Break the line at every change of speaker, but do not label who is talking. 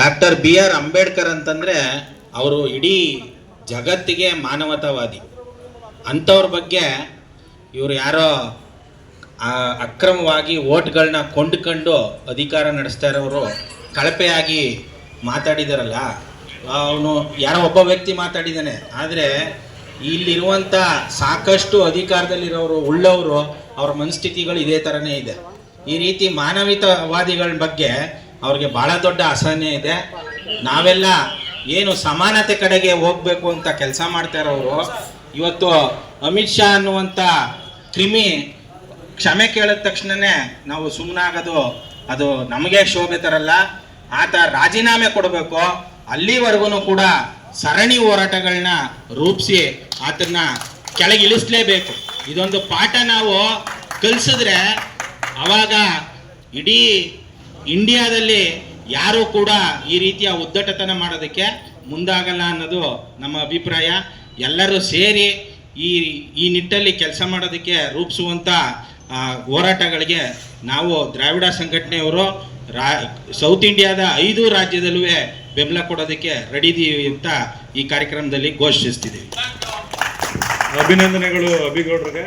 Doctor B R Ambedkar ಅಂತಂದರೆ ಅವರು ಇಡೀ ಜಗತ್ತಿಗೆ ಮಾನವತಾವಾದಿ. ಅಂಥವ್ರ ಬಗ್ಗೆ ಇವರು ಯಾರೋ ಅಕ್ರಮವಾಗಿ ಓಟ್ಗಳನ್ನ ಕೊಂಡ್ಕೊಂಡು ಅಧಿಕಾರ ನಡೆಸ್ತಾ ಇರೋರು ಕಳಪೆಯಾಗಿ ಮಾತಾಡಿದಾರಲ್ಲ, ಅವನು ಯಾರೋ ಒಬ್ಬ ವ್ಯಕ್ತಿ ಮಾತಾಡಿದ್ದಾನೆ ಆದರೆ ಇಲ್ಲಿರುವಂಥ ಸಾಕಷ್ಟು ಅಧಿಕಾರದಲ್ಲಿರೋರು, ಉಳ್ಳವರು ಅವ್ರ ಮನಸ್ಥಿತಿಗಳು ಇದೇ ಥರನೇ ಇದೆ. ಈ ರೀತಿ ಮಾನವಿತವಾದಿಗಳ ಬಗ್ಗೆ ಅವ್ರಿಗೆ ಬಹಳ ದೊಡ್ಡ ಅಸಹನೆ ಇದೆ. ನಾವೆಲ್ಲ ಏನು ಸಮಾನತೆ ಕಡೆಗೆ ಹೋಗ್ಬೇಕು ಅಂತ ಕೆಲಸ ಮಾಡ್ತಾ ಇರೋರು, ಇವತ್ತು ಅಮಿತ್ ಶಾ ಅನ್ನುವಂಥ ಕ್ರಿಮಿ ಕ್ಷಮೆ ಕೇಳಿದ ತಕ್ಷಣನೇ ನಾವು ಸುಮ್ಮನಾಗೋದು ಅದು ನಮಗೆ ಶೋಭೆ ತರಲ್ಲ, ಆತ ರಾಜೀನಾಮೆ ಕೊಡಬೇಕು, ಅಲ್ಲಿವರೆಗೂ ಕೂಡ ಸರಣಿ ಹೋರಾಟಗಳನ್ನ ರೂಪಿಸಿ ಆತನ್ನ ಕೆಳಗೆ ಇಳಿಸ್ಲೇಬೇಕು. ಇದೊಂದು ಪಾಠ ನಾವು ಕಲಿಸಿದ್ರೆ ಅವಾಗ ಇಡೀ ಇಂಡಿಯಾದಲ್ಲಿ ಯಾರೂ ಕೂಡ ಈ ರೀತಿಯ ಉದ್ದಟತನ ಮಾಡೋದಕ್ಕೆ ಮುಂದಾಗಲ್ಲ ಅನ್ನೋದು ನಮ್ಮ ಅಭಿಪ್ರಾಯ. ಎಲ್ಲರೂ ಸೇರಿ ಈ ಈ ನಿಟ್ಟಲ್ಲಿ ಕೆಲಸ ಮಾಡೋದಕ್ಕೆ ರೂಪಿಸುವಂಥ ಹೋರಾಟಗಳಿಗೆ ನಾವು ದ್ರಾವಿಡ ಸಂಘಟನೆಯವರು, ರಾ, ಸೌತ್ ಇಂಡಿಯಾದ ಐದು ರಾಜ್ಯದಲ್ಲೂ ಬೆಂಬಲ ಕೊಡೋದಕ್ಕೆ ರೆಡಿ ಇದೀವಿ ಅಂತ ಈ ಕಾರ್ಯಕ್ರಮದಲ್ಲಿ ಘೋಷಿಸ್ತಿದ್ದೀವಿ.
ಅಭಿನಂದನೆಗಳು ಅಭಿಗೌಡ್ರಿಗೆ.